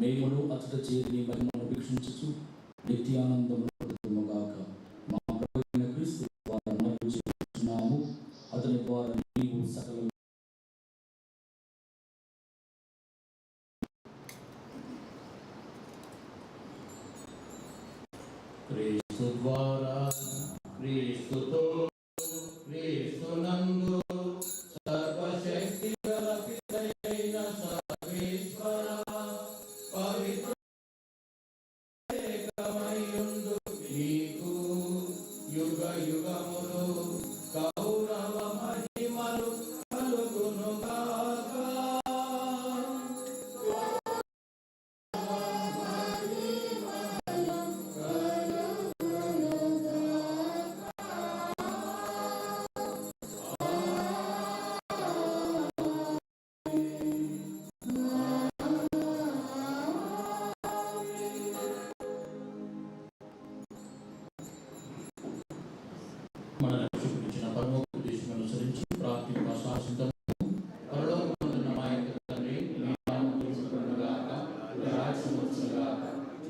అచ్చట చేరి మహిమను వీక్షించచ్చు నిత్యానందముగాక మా క్రీస్తు ద్వారా చేస్తున్నాము అతని ద్వారా నీవు సకల క్రీస్తు ద్వారా క్రీస్తుతో క్రీస్తునందు ಯುಗ ಯುಗ మన చూపించిన పరమ ఉపదేశం అనుసరించి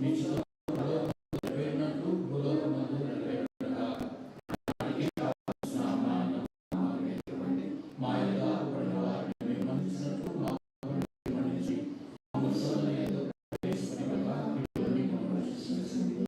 మీ నామం